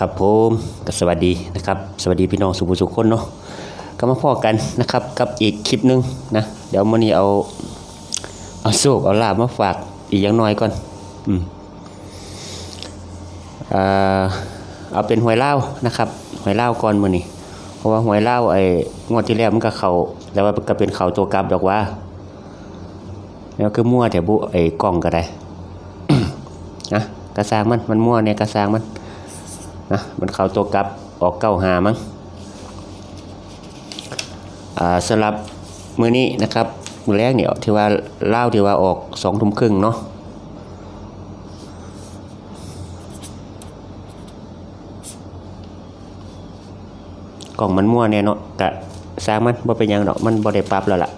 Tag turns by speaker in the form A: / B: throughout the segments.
A: ครับผมก็สวัสดีนะครับ สวัสดีพี่น้องสุภุสุขคนเนาะก็มาพ่อกันนะครับ กับอีกคลิปหนึงนะเดี๋ยวมื้อนี้เอาเอาโชคเอาลาบมาฝากอีกอย่างน้อยก่อนอืมอ่าเอาเป็นหวยเล่านะครับหวยเล่าก่อนมื้อนี้เพราะว่าหวยเล่าไอ้งวดที่แล้วมันก็เขาแต่ว่าก็เป็นเขาตัวกลับดอกว่าแล้วคือมั่วแต่บุไอ้กล้องก็ได้นะกระซางมันมันมั่วเนี่ยกระซางมัน นะมันเข้าตัวกลับออกเก้าหามั้งสำหรับมือนี้นะครับมือแรกเนี่ยที่ว่าเล่าที่ว่าออกสองทุ่มครึ่งเนาะกล่องมันมั่วเนี่ยเนาะกะสร้างมันบ่เป็นยังดอกมันบ่ได้ปรับแล้วล่ะ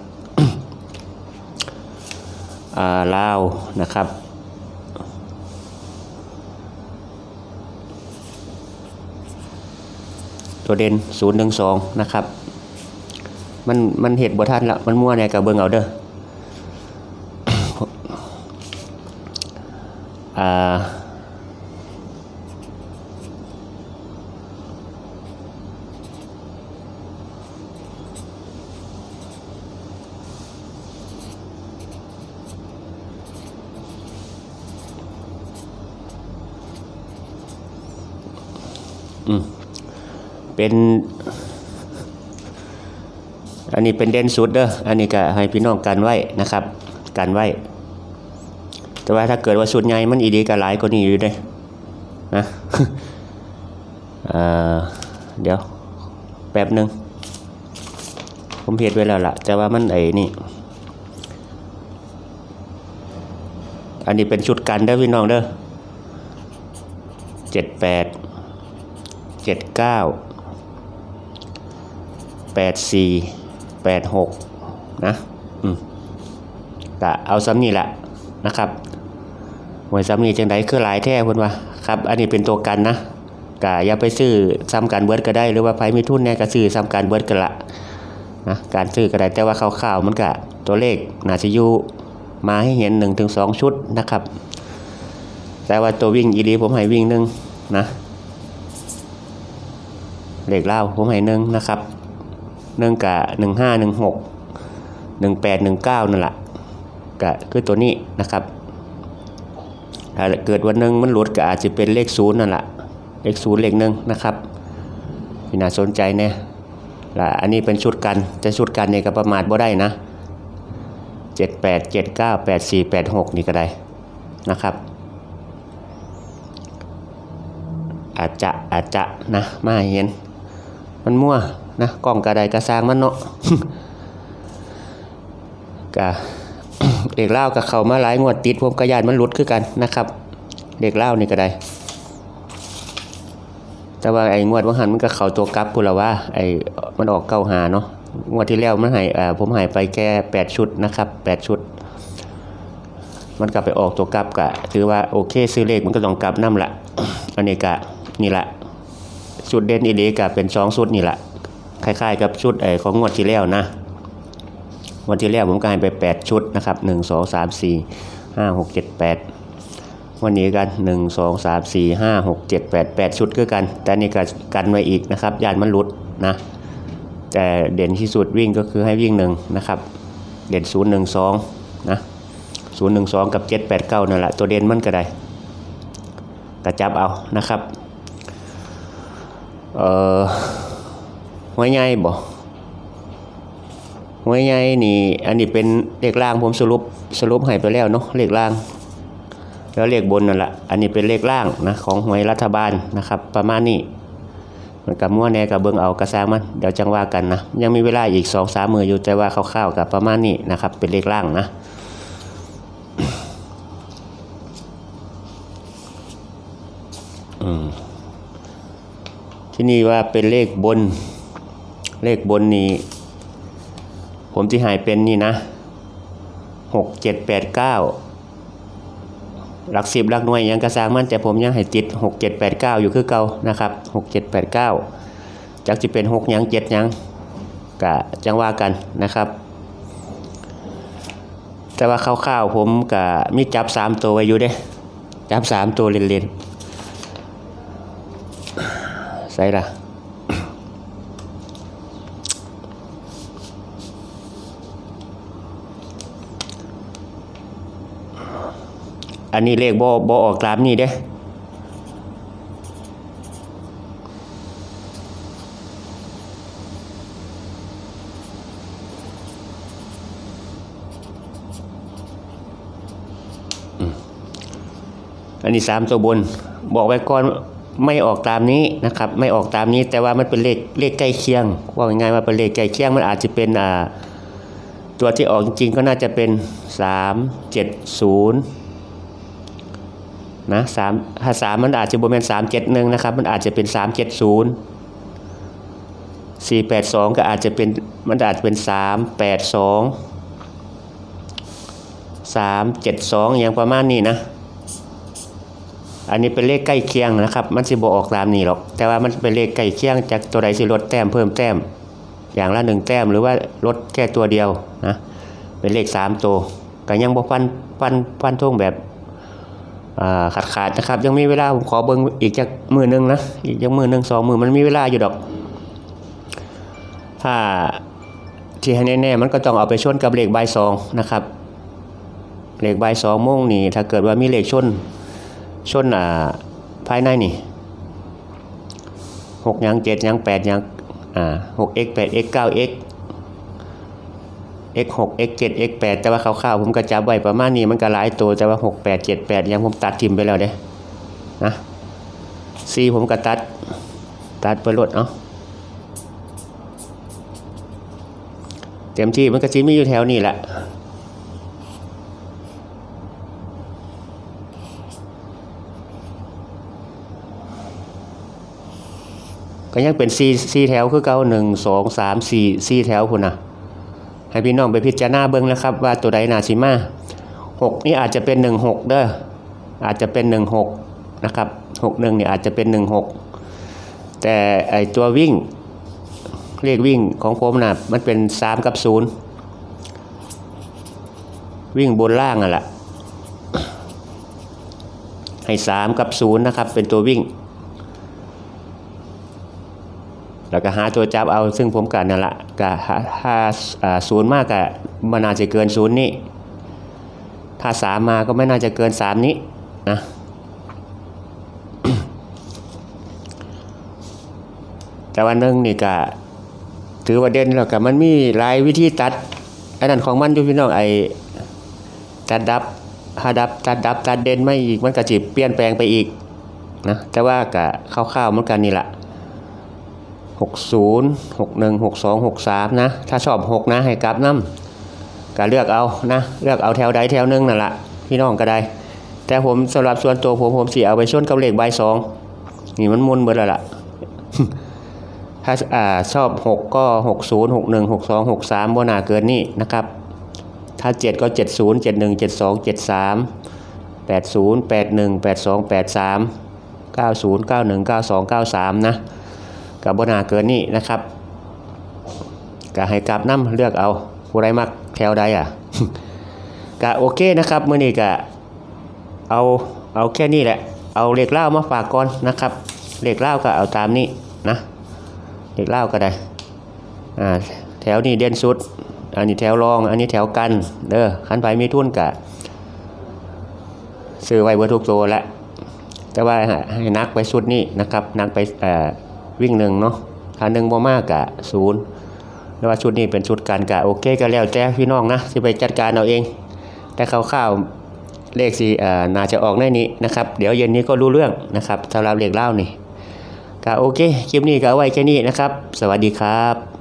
A: อ่าลาวนะครับ ตัวเด่นศูนย์หนึ่งสองนะครับ มันมันเหตุบ่ทันละมันมั่วในกับเบิงเอาเด้ออ่าอืม เป็น อันนี้เป็นเด่นสุดเด้ออันนี้ก็ให้พี่น้องกันไว้นะครับ กันไว้ แต่ว่าถ้าเกิดว่าสุดใหญ่มันอีดีก็หลายกว่านี้อยู่เด้นะเเดี๋ยว แป๊บหนึ่งผมเพียดไว้แล้วล่ะ แต่ว่ามันไอ้นี่ อันนี้เป็นชุดกันเด้อพี่น้องเด้อเจ็ดแปดเจ็ดเก้า แปดสี่แปดหกนะอืมกะเอาซ้ำนี่แหละนะครับหวยซ้ำนี่จังไดคือหลายแท้พิ่นว่าครับอันนี้เป็นตัวกันนะกะอย่าไปซื้อซ้ำกันเบิร์ดก็ได้หรือว่าไผมีทุนแน่ก็ซื้อซ้ำกันเบิร์ดกันละนะการซื้อก็ได้แต่ว่าคร่าวๆมันกะตัวเลขน่าจะอยู่มาให้เห็น 1-2ถึงชุดนะครับ แต่ว่าตัววิ่งอีหลีผมให้วิ่งหนึ่งนะเลขเล่าผมให้หนึ่งนะครับ หนึ่งกะหนึ่งห้าหนึ่งหกหนึ่งแปดหนึ่งเก้านั่นแหละกะคือตัวนี้นะครับถ้าเกิดวันหนึ่งมันหลุดก็อาจจะเป็นเลขศูนย์นั่นแหละเลขศูนย์เลขหนึ่งนะครับที่น่าสนใจเนี่ยละอันนี้เป็นชุดกันจะชุดกันเนี่ยก็ประมาทบ่ได้นะเจ็ดแปดเจ็ดเก้าแปดสี่แปดหกนี่ก็ได้นะครับ อาจจะอาจจะนะมาเห็น มันมั่วนะกล้องกระไดกระซางมันเนาะกะเด็กเล่ากับเขามาหลายงวดติดผมกระยานมันหลุดคือกันนะครับ เด็กเล่านี่ก็ได้แต่ว่าไอ้งวดว่าหันมันก็เข่าตัวกลับพูดละว่าไอ้มันออกเก้าหาเนาะงวดที่แล้วมันหายผมหายไปแค่แปดชุดนะครับแปดชุด มันกลับไปออกตัวกลับกะถือว่าโอเคซื้อเลขมันก็ต้องกลับน้ำละอันนี้กะนี่แหละ ชุดเด่นอีเดกะเป็นสองชุดนี่แหละคล้ายๆกับชุดไอของงวดที่แล้วนะงวดที่แล้วผมก็ให้ไปแปดชุดนะครับหนึ่งสองสามสี่ห้าหกเจ็ดแปดวันนี้กันหนึ่งสองสามสี่ห้าหกเจ็ดแปดแปดชุดคือกัน แต่นี่ก็กันไว้อีกนะครับยานมันหลุดนะแต่เด่นที่สุดวิ่งก็คือให้วิ่งหนึ่งนะครับเด่นศูนย์หนึ่งสองนะศูนย์หนึ่งสองกับเจ็ดแปดเก้านั่นแหละตัวเด่นมันก็ได้กระจับเอานะครับ เอ่อหัวใหญ่บ่หัวใหญ่นี่ อันนี้เป็นเลขล่างผมสรุปสรุปให้ไปแล้วเนาะเลขล่าง แล้วเลขบนนั่นแหละอันนี้เป็นเลขล่างนะของหวยรัฐบาลนะครับ ประมาณนี้มันกับมั่วแน่กับเบิ่งเอากระซางมันเดี๋ยวจังว่ากันนะยังมีเวลาอีกสองสามมืออยู่แต่ว่าคร่าวๆกับประมาณนี้นะครับ เป็นเลขล่างนะอืม ที่นี่ว่าเป็นเลขบน เลขบนนี้ ผมที่หายเป็นนี่นะหกเจ็ดแปดเก้าหลักสิบหลักหน่วยยังกระซางมันแต่ผมยังให้ติดหกเจ็ดแปดเก้าอยู่คือเก่านะครับหกเจ็ดแปดเก้าจากจะเป็นหกยังเจ็ดยังกะจังว่ากันนะครับแต่ว่าคร่าวๆผมกะมีจับสามตัวไว้อยู่เด้ จับสามตัวเล่นๆ ใส่ละอันนี้เลขบ่บ่ออกตามนี่เด้อันนี้สามตัวบน บอกไว้ก่อน ไม่ออกตามนี้นะครับ ไม่ออกตามนี้แต่ว่ามันเป็นเลขเลขใกล้เคียง ว่าง่ายๆว่าเป็นเลขใกล้เคียงมันอาจจะเป็นอ่าตัวที่ออกจริงๆก็น่าจะเป็นสามเจ็ดศูนย์นะสามถ้าสามมันอาจจะบวเป็นสามเจ็ดหนึ่งนะครับ มันอาจจะเป็นสามเจ็ดศูนย์สี่แปดสองก็อาจจะเป็นมันอาจจะเป็นสามแปดสองสามเจ็ดสองอย่างประมาณนี้นะ อันนี้เป็นเลขใกล้เคียงนะครับ มันสิบออกตามนี้หรอก แต่ว่ามันเป็นเลขใกล้เคียงจากตัวใดสิลดแต้มเพิ่มแต้ม อย่างละหนึ่งแต้มหรือว่าลดแค่ตัวเดียวนะ เป็นเลขสามตัวก็ยังบ่ฟันฟันฟันท่งแบบขาดขาดนะครับ ยังมีเวลาผมขอเบิ้งอีกจากมือหนึงนะ อีกจากมือหนึ่งสองมือมันมีเวลาอยู่ดอก ถ้าที่ให้แน่ๆมันก็ต้องเอาไปชนกับเลขใบสองนะครับเลขใบสองโมงนี่ถ้าเกิดว่ามีเลขชน ชนอ่าภายในนี่หกยังเจ็ดยังแปดยังอ่าหก x แปด x เก้า x x หก x เจ็ด x แปดแต่ว่าคร่าวๆผมก็จับไว้ประมาณนี้มันก็หลายตัวแต่ว่าหกแปดเจ็ดแปดยังผมตัดทิมไปแล้วเด้นะซีผมก็ตัด ตัดไปลดเนาะเต็มที่มันก็จะมีอยู่แถวนี้แหละ ก็ยังเป็นสี่สี่แถวคือเก่าหนึ่งสองสามสี่สี่แถวคุณนะให้พี่น้องไปพิจารณาเบิ่งนะครับ ว่าตัวใดนาซิมาหกนี่อาจจะเป็นหนึ่งหกเด้ออาจจะเป็นหนึ่งหกนะครับหกหนึ่งเนี่ยอาจจะเป็นหนึ่งหกแต่ไอตัววิ่งเลขวิ่งของผมนะมันเป็นสามกับศูนย์วิ่งบนล่างอะล่ะให้สามกับศูนย์นะครับ เป็นตัววิ่ง แล้วก็หาตัวจับเอาซึ่งผมกันนั่นแหละก็ถ้าศูนย์มากก็ไม่น่าจะเกินศูนย์นี่ถ้าสามมาก็ไม่น่าจะเกินสามนี้นะแต่วันหนึงนี่ก็ถือว่าเด่นแล้วก็มันมีหลายวิธีตัดอันนั้นของมันอยู่พี่น้องไอ้ตัดดับหาดับตัดดับตัดเด่นไม่อีกมันก็จิเปลี่ยนแปลงไปอีกนะแต่ว่าก็คร่าวๆเหมือนกันนี่แหละ หกศูนย์หกหนึ่งหกสองหกสามนะ ถ้าชอบหกนะให้กลับน้ำก็เลือกเอานะ เลือกเอาแถวใดแถวหนึงนั่นแหละพี่น้องก็ได้ แต่ผมสำหรับส่วนตัวผมผมสีเอาไปชนกับเลขใบสองนี่มันมุนเบิดแล้วล่ะถ้าอ่าชอบหกก็หกศูนย์หกหนึ่งหกสองหกสามบนาเกินนี่นะครับ ถ้าเจ็ดก็เจ็ดศูนย์เจ็ดหนึ่งเจ็ดสองเจ็ดสามแปดศูนย์แปดหนึ่งแปดสองแปดสามเก้าศูนย์เก้าหนึ่งเก้าสองเก้าสามนะ กับบนาเกินนี่นะครับก็ให้กลับน้ำเลือกเอาผู้ใดมักแถวใดอะก็โอเคนะครับมื้อนี้ก็เอาเอาแค่นี้แหละ เอาเหลขเล่ามาฝากก่อนนะครับเหลขเล่าก็เอาตามนี้นะเหลขเล่าก็ได้อ่าแถวนี้เด่นสุด อันนี้แถวรอง อันนี้แถวกันเด้อคันไปมีทุนกะซื้อไว้เบอร์ทุกตัวและแต่ว่าให้นักไปสุดนี่นะครับนักไปอ่อ วิ่งหนึ่งเนาะถ้าหนึ่งบ่มากกะศูนย์แล้วว่าชุดนี้เป็นชุดการกะโอเคก็แล้วแต่พี่น้องนะที่ไปจัดการเอาเอง แต่คร่าวๆเลขสี่เอ่อน่าจะออกในนี้นะครับ เดี๋ยวเย็นนี้ก็รู้เรื่องนะครับสำหรับเลขเล่านี่ก็โอเคคลิปนี้ก็ไว้แค่นี้นะครับ สวัสดีครับ